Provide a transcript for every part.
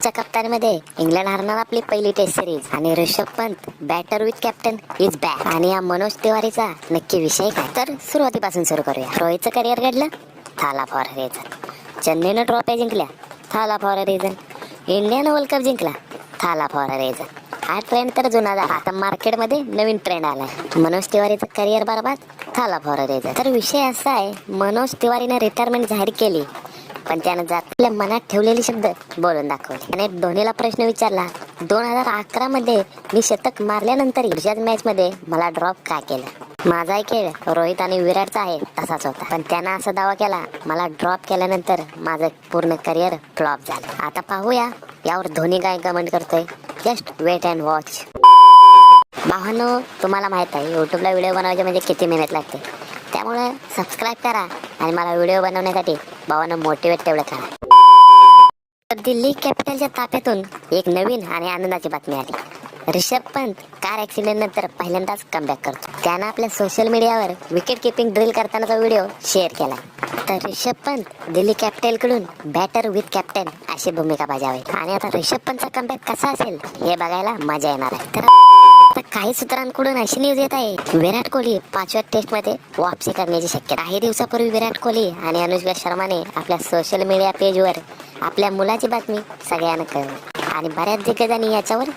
च्या कप्तानीमध्ये इंग्लंड हरणार आपली पहिली टेस्ट सिरीज आणि Rishabh Pant batter with captain is back आणि या मनोज तिवारीचा नक्की विषय काय? तर सुरुवातीपासून सुरू करूया. रोहितचं करिअर घडलं थाला फॉर रिझन चेन्नईनं ट्रॉफी जिंकल्या Thala for reason Indian world cup जिंकला थाला फॉर रिझन हा ट्रेंड तर जुना झाला. आता मार्केटमध्ये नवीन ट्रेंड आलाय. मनोज तिवारीचं करिअर बरबाद थाला फॉर रिझन तर विषय असा आहे मनोज तिवारीनं रिटायरमेंट जाहीर केली. पण त्यानं जात आपल्या मनात ठेवलेले शब्द बोलून दाखवले. आणि धोनीला प्रश्न विचारला दोन हजार अकरा मध्ये मी शतक मारल्यानंतर पुढच्याच मॅच मध्ये मला ड्रॉप का केलं? माझाही खेळ रोहित आणि विराटचा आहे तसाच होता. पण त्यानं असा दावा केला मला ड्रॉप केल्यानंतर माझं पूर्ण करिअर फ्लॉप झालं. आता पाहूया यावर धोनी काय कमेंट करतोय. जस्ट वेट अँड वॉच भावानो तुम्हाला माहीत आहे युट्यूबला व्हिडिओ बनवायचे म्हणजे किती मेहनत लागते. त्यामुळे सबस्क्राईब करा आणि मला व्हिडिओ बनवण्यासाठी भावांना मोटिवेट तेवढं करा. दिल्ली कॅपिटलच्या ताफ्यातून एक नवीन आणि आनंदाची बातमी आली. ऋषभ पंत कार ऍक्सिडेंट नंतर पहिल्यांदाच कमबॅक करतो. त्यानं आपल्या सोशल मीडियावर विकेट किपिंग ड्रिल करतानाचा व्हिडिओ शेअर केला. तर ऋषभ पंत दिल्ली कॅपिटलकडून बॅटर विथ कॅप्टन अशी भूमिका बजावेल. आणि आता ऋषभ पंतचा कमबॅक कसा असेल हे बघायला मजा येणार आहे. तर आता काही सूत्रांकडून अशी न्यूज येत आहे. विराट कोहली पाचव्या टेस्टमध्ये वापसी करण्याची शक्यता काही दिवसापूर्वी विराट कोहली आणि अनुष्का शर्माने आपल्या सोशल मीडिया पेजवर आपल्या मुलाची बातमी सगळ्यांना कळवली. आणि बऱ्याच दिग्गजांनी याच्यावर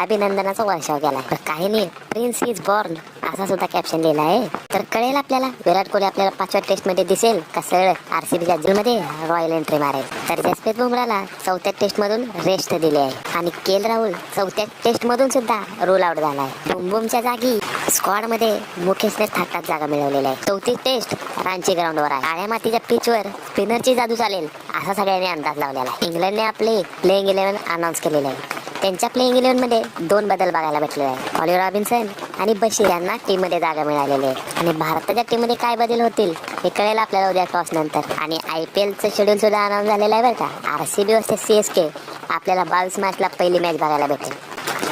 अभिनंदनाचा वर्षाव केला काही काहींनी प्रिन्स इज बॉर्न असा सुद्धा कॅप्शन लिहिला आहे. तर कळेल आपल्याला विराट कोहली आपल्याला पाचव्या टेस्टमध्ये दिसेल का सरळ? आरसीबीच्या मध्ये रॉयल एंट्री मारेल. तर जसप्रीत बुमराला चौथ्या टेस्ट मधून रेस्ट दिली आहे. आणि के राहुल चौथ्या टेस्ट मधून सुद्धा रोल आउट झाला आहे. बुमबुमच्या जागी स्क्वॉडमध्ये मुकेशने थाटात जागा मिळवलेली आहे. चौथी टेस्ट रांची ग्राउंडवर आहे. काळ्या मातीच्या पिचवर स्पिनरची जादू चालेल असा सगळ्यांनी अंदाज लावलेला आहे. इंग्लंडने आपले प्लेइंग इलेव्हन अनाऊन्स केलेले आहे. त्यांच्या प्लेइंग इलेव्हनमध्ये दोन बदल बघायला भेटले आहे ऑलिव्हर रॉबिन्सन आणि बशीर यांना टीममध्ये जागा मिळालेली आहे. आणि भारताच्या टीममध्ये काय बदल होतील हे कळेल आपल्याला उद्या टॉस नंतर. आणि आय पी एलचं शेड्यूल सुद्धा अनाऊन्स झालेलं आहे बरं का. R C B versus C S K आपल्याला बावीस मार्चला पहिली मॅच बघायला भेटेल.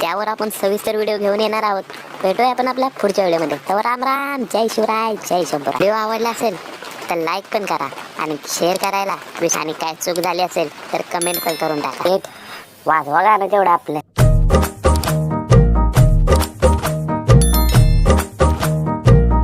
त्यावर आपण सविस्तर व्हिडिओ घेऊन येणार आहोत. भेटूया आपण आपल्या पुढच्या व्हिडिओमध्ये तर राम राम. जय शिवराय. जय शंभर व्हिडिओ आवडला असेल तर लाईक पण करा. आणि शेअर करायला. आणि काय चूक झाली असेल तर कमेंट पण करून टाका. वाजवा गाणं तेवढं आपलं.